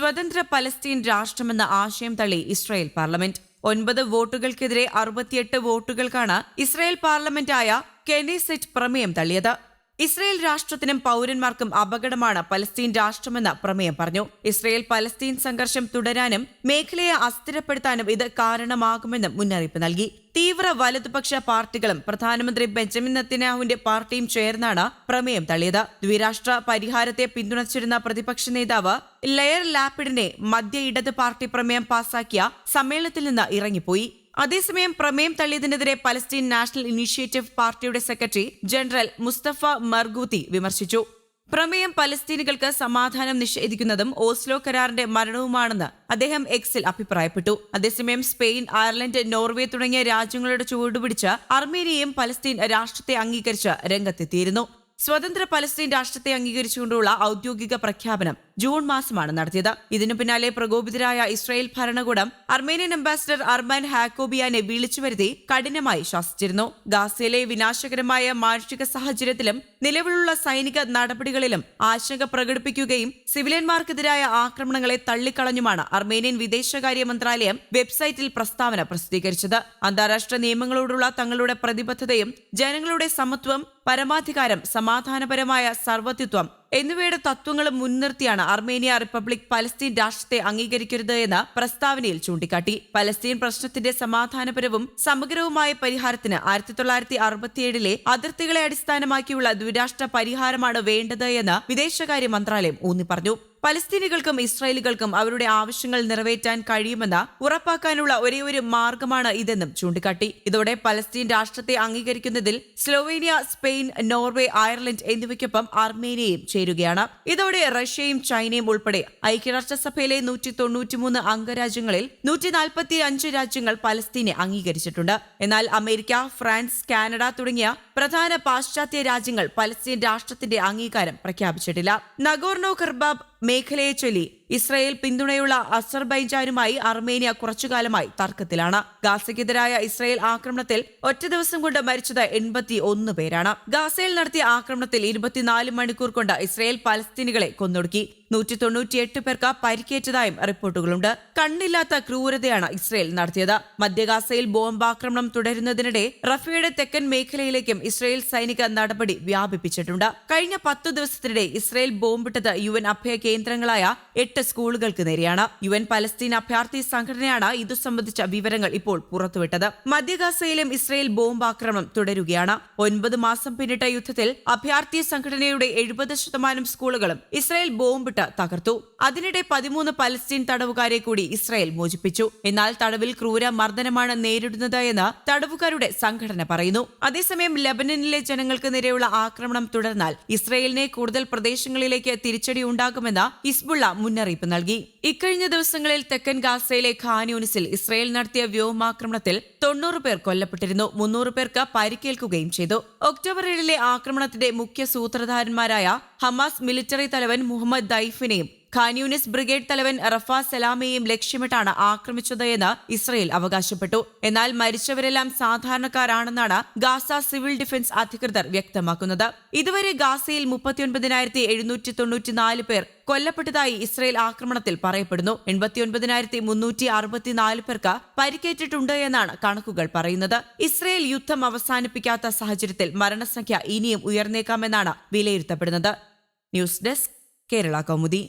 സ്വതന്ത്ര പലസ്തീൻ രാഷ്ട്രമെന്ന ആശയം തള്ളി ഇസ്രായേൽ പാർലമെന്റ്. ഒൻപത് വോട്ടുകൾക്കെതിരെ അറുപത്തിയെട്ട് വോട്ടുകൾക്കാണ് ഇസ്രായേൽ പാർലമെന്റായ കെനിസെറ്റ് പ്രമേയം തള്ളിയത്. ഇസ്രായേൽ രാഷ്ട്രത്തിനും പൗരന്മാർക്കും അപകടമാണ് പലസ്തീൻ രാഷ്ട്രമെന്ന് പ്രമേയം പറഞ്ഞു. ഇസ്രയേൽ പലസ്തീൻ സംഘർഷം തുടരാനും മേഖലയെ അസ്ഥിരപ്പെടുത്താനും ഇത് കാരണമാകുമെന്നും മുന്നറിയിപ്പ് നൽകി. തീവ്ര വലതുപക്ഷ പാർട്ടികളും പ്രധാനമന്ത്രി ബെഞ്ചമിൻ നത്തിനാഹുവിന്റെ പാർട്ടിയും ചേർന്നാണ് പ്രമേയം തള്ളിയത്. ദ്വിരാഷ്ട്ര പരിഹാരത്തെ പിന്തുണച്ചിരുന്ന പ്രതിപക്ഷ നേതാവ് ലെയർ ലാപ്പിഡിനെ മധ്യ ഇടത് പാർട്ടി പ്രമേയം പാസാക്കിയ സമ്മേളനത്തിൽ നിന്ന് ഇറങ്ങിപ്പോയി. അതേസമയം പ്രമേയം തള്ളിയതിനെതിരെ പലസ്തീൻ നാഷണൽ ഇനീഷ്യേറ്റീവ് പാർട്ടിയുടെ സെക്രട്ടറി ജനറൽ മുസ്തഫ മർഗൂത്തി വിമർശിച്ചു. പ്രമേയം പലസ്തീനുകൾക്ക് സമാധാനം നിഷേധിക്കുന്നതും ഓസ്ലോ കരാറിന്റെ മരണവുമാണെന്ന് അദ്ദേഹം എക്സിൽ അഭിപ്രായപ്പെട്ടു. അതേസമയം സ്പെയിൻ അയർലൻഡ് നോർവേ തുടങ്ങിയ രാജ്യങ്ങളുടെ ചുവടുപിടിച്ച് അർമേനിയയും പലസ്തീൻ രാഷ്ട്രത്തെ അംഗീകരിച്ച് രംഗത്തെത്തിയിരുന്നു. സ്വതന്ത്ര പലസ്തീൻ രാഷ്ട്രത്തെ അംഗീകരിച്ചുകൊണ്ടുള്ള ഔദ്യോഗിക പ്രഖ്യാപനം ജൂൺ മാസമാണ് നടത്തിയത്. ഇതിനു പിന്നാലെ പ്രകോപിതരായ ഇസ്രായേൽ ഭരണകൂടം അർമേനിയൻ അംബാസിഡർ അർമാൻ ഹാക്കോബിയാനെ വിളിച്ചു വരുത്തി കഠിനമായി ശാസിച്ചിരുന്നു. ഗാസയിലെ വിനാശകരമായ മാനുഷിക സാഹചര്യത്തിലും നിലവിലുള്ള സൈനിക നടപടികളിലും ആശങ്ക പ്രകടിപ്പിക്കുകയും സിവിലിയന്മാർക്കെതിരായ ആക്രമണങ്ങളെ തള്ളിക്കളഞ്ഞുമാണ് അർമേനിയൻ വിദേശകാര്യ മന്ത്രാലയം വെബ്സൈറ്റിൽ പ്രസ്താവന പ്രസിദ്ധീകരിച്ചത്. അന്താരാഷ്ട്ര നിയമങ്ങളോടുള്ള തങ്ങളുടെ പ്രതിബദ്ധതയും ജനങ്ങളുടെ സമത്വം പരമാധികാരം സമാധാനപരമായ സർവത്വം എന്നിവയുടെ തത്വങ്ങളും മുൻനിർത്തിയാണ് അർമേനിയ റിപ്പബ്ലിക് പലസ്തീൻ രാഷ്ട്രത്തെ അംഗീകരിക്കരുത് എന്ന് പ്രസ്താവനയിൽ ചൂണ്ടിക്കാട്ടി. പലസ്തീൻ പ്രശ്നത്തിന്റെ സമാധാനപരവും സമഗ്രവുമായ പരിഹാരത്തിന് ആയിരത്തി തൊള്ളായിരത്തി അറുപത്തിയേഴിലെ അതിർത്തികളെ അടിസ്ഥാനമാക്കിയുള്ള ദ്വിരാഷ്ട്ര പരിഹാരമാണ് വേണ്ടത് എന്ന് വിദേശകാര്യ മന്ത്രാലയം ഊന്നി പറഞ്ഞു പലസ്തീനികൾക്കും ഇസ്രായേലുകൾക്കും അവരുടെ ആവശ്യങ്ങൾ നിറവേറ്റാൻ കഴിയുമെന്ന് ഉറപ്പാക്കാനുള്ള ഒരേയൊരു മാർഗമാണ് ഇതെന്നും ചൂണ്ടിക്കാട്ടി. ഇതോടെ പലസ്തീൻ രാഷ്ട്രത്തെ അംഗീകരിക്കുന്നതിൽ സ്ലോവേനിയ സ്പെയിൻ നോർവേ അയർലൻഡ് എന്നിവയ്ക്കൊപ്പം അർമേനിയയും ചേരുകയാണ്. ഇതോടെ റഷ്യയും ചൈനയും ഉൾപ്പെടെ ഐക്യരാഷ്ട്രസഭയിലെ നൂറ്റി തൊണ്ണൂറ്റിമൂന്ന് അംഗരാജ്യങ്ങളിൽ നൂറ്റി നാൽപ്പത്തി അഞ്ച് രാജ്യങ്ങൾ പലസ്തീനെ അംഗീകരിച്ചിട്ടുണ്ട്. എന്നാൽ അമേരിക്ക ഫ്രാൻസ് കാനഡ തുടങ്ങിയ പ്രധാന പാശ്ചാത്യ രാജ്യങ്ങൾ പലസ്തീൻ രാഷ്ട്രത്തിന്റെ അംഗീകാരം പ്രഖ്യാപിച്ചിട്ടില്ല. നഗോർണോ കർബാബ് മേഖലയെ ചൊല്ലി ഇസ്രായേൽ പിന്തുണയുള്ള അസർബൈജാനുമായി അർമേനിയ കുറച്ചുകാലമായി തർക്കത്തിലാണ്. ഗാസയ്ക്കെതിരായ ഇസ്രായേൽ ആക്രമണത്തിൽ ഒറ്റ ദിവസം കൊണ്ട് മരിച്ചത് എൺപത്തി ഒന്ന് പേരാണ്. ഗാസയിൽ നടത്തിയ ആക്രമണത്തിൽ ഇരുപത്തിനാല് മണിക്കൂർ കൊണ്ട് ഇസ്രായേൽ പലസ്തീനികളെ കൊന്നൊടുക്കി. നൂറ്റി തൊണ്ണൂറ്റിയെട്ട് പേർക്ക് പരിക്കേറ്റതായും റിപ്പോർട്ടുകളുണ്ട്. കണ്ണില്ലാത്ത ക്രൂരതയാണ് ഇസ്രയേൽ നടത്തിയത്. മധ്യഗാസയിൽ ബോംബാക്രമണം തുടരുന്നതിനിടെ റഫയുടെ തെക്കൻ മേഖലയിലേക്കും ഇസ്രയേൽ സൈനിക നടപടി വ്യാപിപ്പിച്ചിട്ടുണ്ട്. കഴിഞ്ഞ പത്തു ദിവസത്തിനിടെ ഇസ്രയേൽ ബോംബിട്ടത് യു എൻ അഭയ കേന്ദ്രങ്ങളായ എട്ട് സ്കൂളുകൾക്ക് നേരെയാണ് യു എൻ പലസ്തീൻ അഭയാർത്ഥി സംഘടനയാണ് ഇതു സംബന്ധിച്ച വിവരങ്ങൾ ഇപ്പോൾ പുറത്തുവിട്ടത്. മധ്യഗാസയിലും ഇസ്രയേൽ ബോംബാക്രമണം തുടരുകയാണ്. ഒൻപത് മാസം പിന്നിട്ട യുദ്ധത്തിൽ അഭയാർത്ഥി സംഘടനയുടെ എഴുപത് ശതമാനം സ്കൂളുകളും ഇസ്രയേൽ ബോംബിട്ട് തകർത്തു. അതിനിടെ പതിമൂന്ന് പലസ്തീൻ തടവുകാരെ കൂടി ഇസ്രയേൽ മോചിപ്പിച്ചു. എന്നാൽ തടവിൽ ക്രൂര മർദ്ദനമാണ് നേരിടുന്നത് എന്ന് തടവുകാരുടെ സംഘടന പറയുന്നു. അതേസമയം ലബനനിലെ ജനങ്ങൾക്ക് നേരെയുള്ള ആക്രമണം തുടർന്നാൽ ഇസ്രയേലിനെ കൂടുതൽ പ്രദേശങ്ങളിലേക്ക് തിരിച്ചടി ഉണ്ടാകുമെന്ന് ഹിസ്ബുള്ള മുന്നറിയിപ്പ്. നൽകി. ഇക്കഴിഞ്ഞ ദിവസങ്ങളിൽ തെക്കൻ ഗാസയിലെ ഖാനൂനിസിൽ ഇസ്രായേൽ നടത്തിയ വ്യോമാക്രമണത്തിൽ തൊണ്ണൂറ് പേർ കൊല്ലപ്പെട്ടിരുന്നു. മുന്നൂറ് പേർക്ക് പരിക്കേൽക്കുകയും ചെയ്തു. ഒക്ടോബർ ഏഴിലെ ആക്രമണത്തിന്റെ മുഖ്യ സൂത്രധാരന്മാരായ ഹമാസ് മിലിറ്ററി തലവൻ മുഹമ്മദ് ദൈഫിനെയും യൂനിസ് ബ്രിഗേഡ് തലവൻ റഫാ സലാമയെയും ലക്ഷ്യമിട്ടാണ് ആക്രമിച്ചത് എന്ന് ഇസ്രയേൽ അവകാശപ്പെട്ടു. എന്നാൽ മരിച്ചവരെല്ലാം സാധാരണക്കാരാണെന്നാണ് ഗാസ സിവിൽ ഡിഫൻസ് അധികൃതർ വ്യക്തമാക്കുന്നത്. ഇതുവരെ ഗാസയിൽ മുപ്പത്തിയൊൻപതിനായിരത്തി എഴുന്നൂറ്റി തൊണ്ണൂറ്റിനാല് പേർ കൊല്ലപ്പെട്ടതായി ഇസ്രയേൽ ആക്രമണത്തിൽ പറയപ്പെടുന്നു. എൺപത്തിയൊൻപതിനായിരത്തി മുന്നൂറ്റി അറുപത്തിനാല് പേർക്ക് പരിക്കേറ്റിട്ടുണ്ട് എന്നാണ് കണക്കുകൾ പറയുന്നത്. ഇസ്രയേൽ യുദ്ധം അവസാനിപ്പിക്കാത്ത സാഹചര്യത്തിൽ മരണസംഖ്യ ഇനിയും ഉയർന്നേക്കാമെന്നാണ് വിലയിരുത്തപ്പെടുന്നത്. News desk Kerala Kaumudi.